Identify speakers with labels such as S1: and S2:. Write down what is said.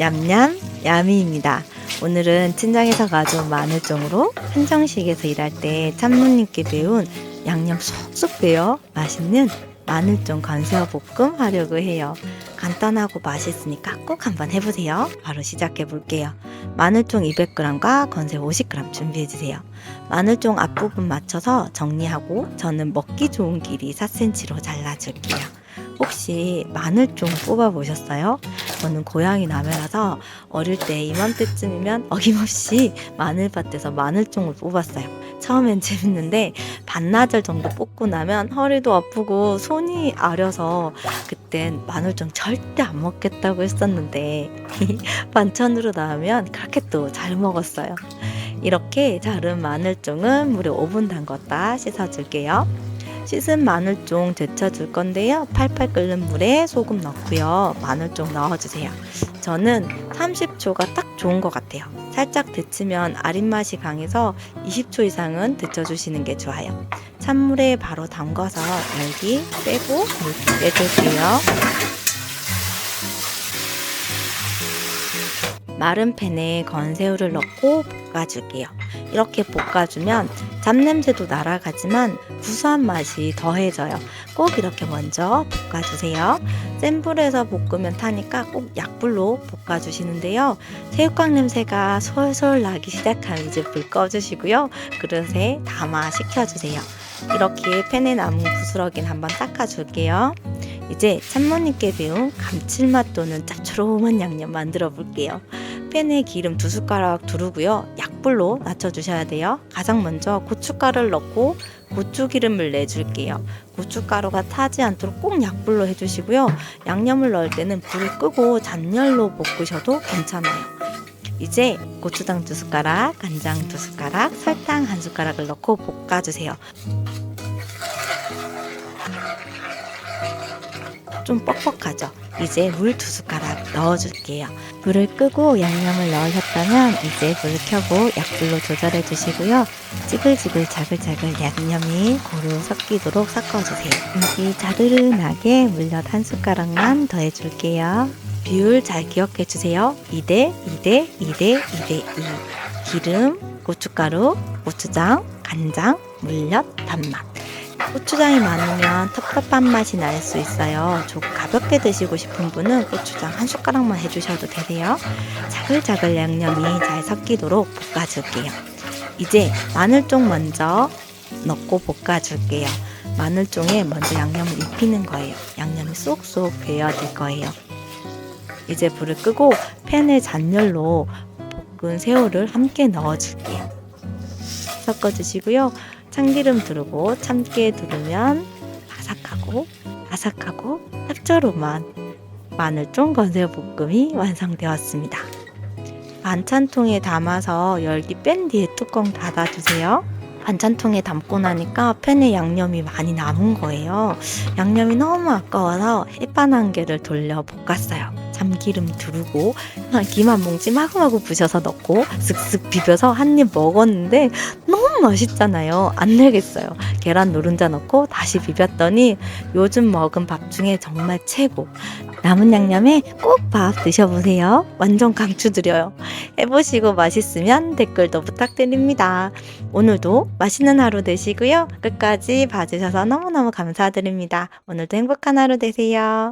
S1: 냠냠 야미입니다. 오늘은 친정에서 가져온 마늘종으로 한정식에서 일할 때 참모님께 배운 양념 쏙쏙 배어 맛있는 마늘종 건새우 볶음 하려고 해요. 간단하고 맛있으니까 꼭 한번 해보세요. 바로 시작해 볼게요. 마늘종 200g과 건새우 50g 준비해 주세요. 마늘종 앞부분 맞춰서 정리하고 저는 먹기 좋은 길이 4cm로 잘라줄게요. 혹시 마늘종 뽑아보셨어요? 저는 고향이 남해라서 어릴 때 이맘때쯤이면 어김없이 마늘밭에서 마늘종을 뽑았어요. 처음엔 재밌는데 반나절 정도 뽑고 나면 허리도 아프고 손이 아려서 그땐 마늘종 절대 안 먹겠다고 했었는데 반찬으로 나오면 그렇게 또 잘 먹었어요. 이렇게 자른 마늘종은 물에 5분 담궜다 씻어줄게요. 씻은 마늘종 데쳐줄 건데요. 팔팔 끓는 물에 소금 넣고요. 마늘종 넣어주세요. 저는 30초가 딱 좋은 것 같아요. 살짝 데치면 아린 맛이 강해서 20초 이상은 데쳐주시는 게 좋아요. 찬물에 바로 담가서 열기 빼고 물 빼줄게요. 마른 팬에 건새우를 넣고 볶아줄게요. 이렇게 볶아주면 잡냄새도 날아가지만 구수한 맛이 더해져요. 꼭 이렇게 먼저 볶아주세요. 센 불에서 볶으면 타니까 꼭 약불로 볶아주시는데요. 새우깡 냄새가 솔솔 나기 시작하면 이제 불 꺼주시고요. 그릇에 담아 식혀주세요. 이렇게 팬에 남은 부스러기는 한번 닦아줄게요. 이제 참모님께 배운 감칠맛 또는 짭조름한 양념 만들어 볼게요. 팬에 기름 두 숟가락 두르고요. 약 불로 낮춰주셔야 돼요. 가장 먼저 고춧가루를 넣고 고추기름을 내줄게요. 고춧가루가 타지 않도록 꼭 약불로 해주시고요. 양념을 넣을 때는 불을 끄고 잔열로 볶으셔도 괜찮아요. 이제 고추장 두 숟가락, 간장 두 숟가락, 설탕 한 숟가락을 넣고 볶아주세요. 좀 뻑뻑하죠? 이제 물 두 숟가락 넣어줄게요. 불을 끄고 양념을 넣으셨다면 이제 불을 켜고 약불로 조절해 주시고요. 지글지글 자글자글 양념이 고루 섞이도록 섞어주세요. 여기 자르르하게 물엿 한 숟가락만 더해줄게요. 비율 잘 기억해 주세요. 2대 2대 2대 2대 2. 기름, 고춧가루, 고추장, 간장, 물엿, 단맛. 고추장이 많으면 텁텁한 맛이 날 수 있어요. 좀 가볍게 드시고 싶은 분은 고추장 한 숟가락만 해주셔도 되세요. 자글자글 양념이 잘 섞이도록 볶아줄게요. 이제 마늘종 먼저 넣고 볶아줄게요. 마늘종에 먼저 양념을 입히는 거예요. 양념이 쏙쏙 배어들 거예요. 이제 불을 끄고 팬에 잔열로 볶은 새우를 함께 넣어줄게요. 섞어주시고요. 참기름 두르고 참깨 두르면 바삭하고 바삭하고 짭조름한 마늘종 건새우 볶음이 완성되었습니다. 반찬통에 담아서 열기 뺀 뒤에 뚜껑 닫아주세요. 반찬통에 담고 나니까 팬에 양념이 많이 남은 거예요. 양념이 너무 아까워서 햇반 한 개를 돌려 볶았어요. 참기름 두르고 김한 뭉치 마구마구 부셔서 넣고 슥슥 비벼서 한 입 먹었는데 너무 맛있잖아요. 안 내겠어요. 계란 노른자 넣고 다시 비볐더니 요즘 먹은 밥 중에 정말 최고. 남은 양념에 꼭 밥 드셔보세요. 완전 강추드려요. 해보시고 맛있으면 댓글도 부탁드립니다. 오늘도 맛있는 하루 되시고요. 끝까지 봐주셔서 너무너무 감사드립니다. 오늘도 행복한 하루 되세요.